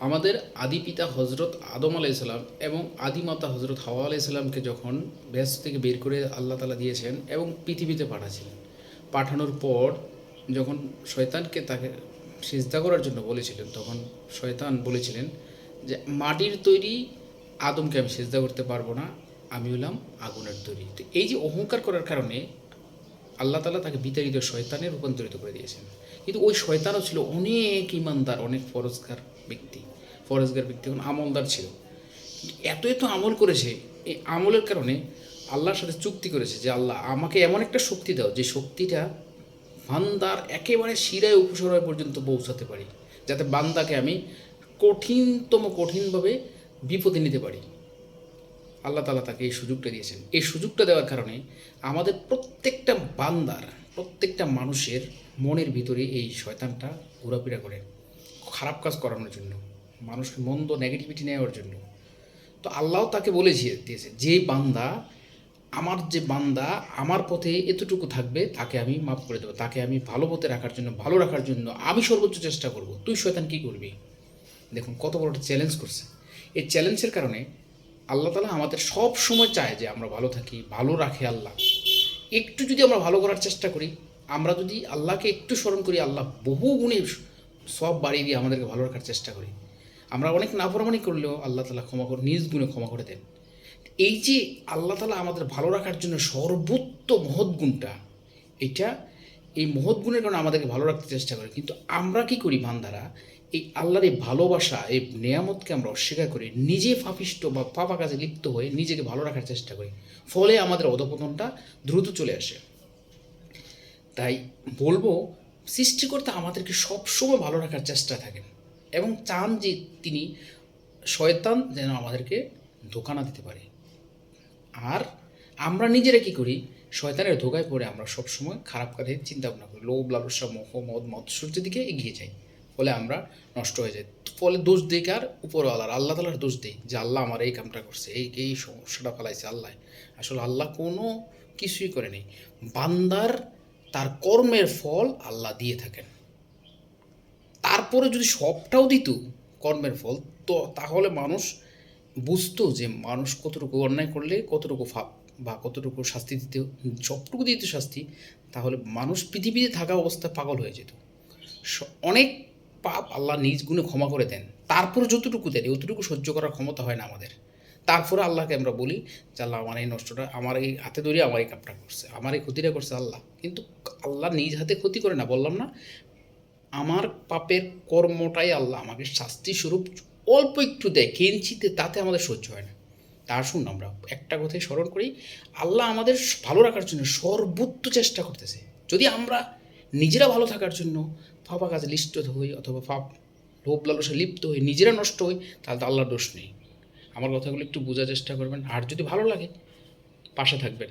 আমাদের আদি পিতা হজরত আদম আলাইসাল্লাম এবং আদি মাতা হজরত হাওয়া আলাইসাল্লামকে যখন ব্যস্ত থেকে বের করে আল্লাহ তালা দিয়েছেন এবং পৃথিবীতে পাঠাছিলেন, পাঠানোর পর যখন শয়তানকে তাকে সিজদা করার জন্য বলেছিলেন, তখন শয়তান বলেছিলেন যে, মাটির তৈরি আদমকে আমি সিজদা করতে পারব না, আমি হলাম আগুনের তৈরি। তো এই যে অহংকার করার কারণে আল্লাহ তালা তাকে বিতাড়িত শয়তানে রূপান্তরিত করে দিয়েছেন। কিন্তু ওই শয়তানও ছিল অনেক ইমানদার, অনেক ফরজগার ব্যক্তি। ফরজগার ব্যক্তি এবং আমলদার ছিল। এত এত আমল করেছে, এই আমলের কারণে আল্লাহর সাথে চুক্তি করেছে যে আল্লাহ আমাকে এমন একটা শক্তি দাও যে শক্তিটা বান্দার একেবারে শিরায় উপসরায় পর্যন্ত পৌঁছাতে পারি। যাতে বান্দাকে আমি কঠিনতম কঠিনভাবে বিপদে নিতে পারি। আল্লাহ তালা তাকে এই সুযোগটা দিয়েছেন। এই সুযোগটা দেওয়ার কারণে আমাদের প্রত্যেকটা বান্দার, প্রত্যেকটা মানুষের মনের ভিতরে এই শয়তানটা ঘোরাফেরা করে। খারাপ কাজ করানোর জন্য মানুষকে মন্দ নেগেটিভিটি নেওয়ার জন্য। তো আল্লাহ তাকে বলে দিয়েছে, যে বান্দা, আমার যে বান্দা, আমার পথে এতটুকু থাকবে, তাকে আমি মাফ করে দেবো। তাকে আমি ভালো পথে রাখার জন্য, ভালো রাখার জন্য আমি সর্বোচ্চ চেষ্টা করব। তুই শয়তান কী করবি? দেখুন, কত বড় চ্যালেঞ্জ করছে। এই চ্যালেঞ্জের কারণে আল্লাহ তালা আমাদের সব সময় চায় যে আমরা ভালো থাকি, ভালো রাখে আল্লাহ। একটু যদি আমরা ভালো করার চেষ্টা করি, আমরা যদি আল্লাহকে একটু স্মরণ করি, আল্লাহ বহু গুণে সব বাড়িয়ে দিয়ে আমাদেরকে ভালো রাখার চেষ্টা করি। আমরা অনেক নাফরমানি করলেও আল্লাহ তালা ক্ষমা করে, নিজ গুণে ক্ষমা করে দেন। এই যে আল্লাহ তালা আমাদের ভালো রাখার জন্য সর্বোত্ত মহৎ গুণটা, এটা এই মহৎ গুণের কারণে আমাদেরকে ভালো রাখতে চেষ্টা করে। কিন্তু আমরা কি করি বান্দারা? এই আল্লাহর এই ভালোবাসা, এই নেয়ামতকে আমরা অস্বীকার করি নিজে ফাপিষ্ট বা পাপা কাজে লিপ্ত হয়ে নিজেকে ভালো রাখার চেষ্টা করি। ফলে আমাদের অধপতনটা দ্রুত চলে আসে। তাই বলব, সৃষ্টিকর্তা আমাদেরকে সবসময় ভালো রাখার চেষ্টা থাকেন এবং চান যে তিনি শয়তান যেন আমাদেরকে ধোকা না দিতে পারে। আর আমরা নিজেরা কি করি? শয়তানের ধোকায় পড়ে আমরা সবসময় খারাপ কাজে চিন্তা ভাবনা করি। লোভ, লালসা, মোহ, মদ মৎসর্যের দিকে এগিয়ে যাই। ফলে আমরা নষ্ট হয়ে যাই। ফলে দোষ দিই কার? উপরওয়ালার, আল্লাহ তালার দোষ দিই যে আল্লাহ আমার এই কামটা করছে, এই এই সমস্যাটা ফেলাইছে আল্লাহ। আসলে আল্লাহ কোনো কিছুই করে নেই। বান্দার তার কর্মের ফল আল্লাহ দিয়ে থাকেন। তারপরে যদি সবটাও দিত কর্মের ফল, তো তাহলে মানুষ বুঝতো যে মানুষ কতটুকু অন্যায় করলে কতটুকু বা কতটুকু শাস্তি দিতে সবটুকু দিতে শাস্তি, তাহলে মানুষ পৃথিবীতে থাকা অবস্থায় পাগল হয়ে যেত। অনেক পাপ আল্লাহ নিজ গুণে ক্ষমা করে দেন। তারপর যতটুকু দেন অতটুকু সহ্য করার ক্ষমতা হয় না আমাদের। তারপরে আল্লাহকে আমরা বলি, যে আল্লাহ আমার এই নষ্টটা, আমার এই হাতে ধরে আমার এই কাপটা করছে, আমার এই ক্ষতিটা করছে আল্লাহ। কিন্তু আল্লাহ নিজ হাতে ক্ষতি করে না, বললাম না? আমার পাপের কর্মটাই আল্লাহ আমাকে শাস্তি স্বরূপ অল্প একটু দেয়, কেঞ্চিতে তাতে আমাদের সহ্য হয় না। তার শুন আমরা একটা কথাই স্মরণ করি, আল্লাহ আমাদের ভালো রাখার জন্য সর্বোচ্চ চেষ্টা করতেছে। যদি আমরা নিজেরা ভালো থাকার জন্য ফাঁপা কাজে লিপ্ত হই অথবা ফাপ লোভ লালসে লিপ্ত হই, নিজেরা নষ্ট হই, তাহলে তো আল্লাহর দোষ নেই। আমার কথাগুলো একটু বোঝার চেষ্টা করবেন। আর যদি ভালো লাগে, পাশে থাকবেন।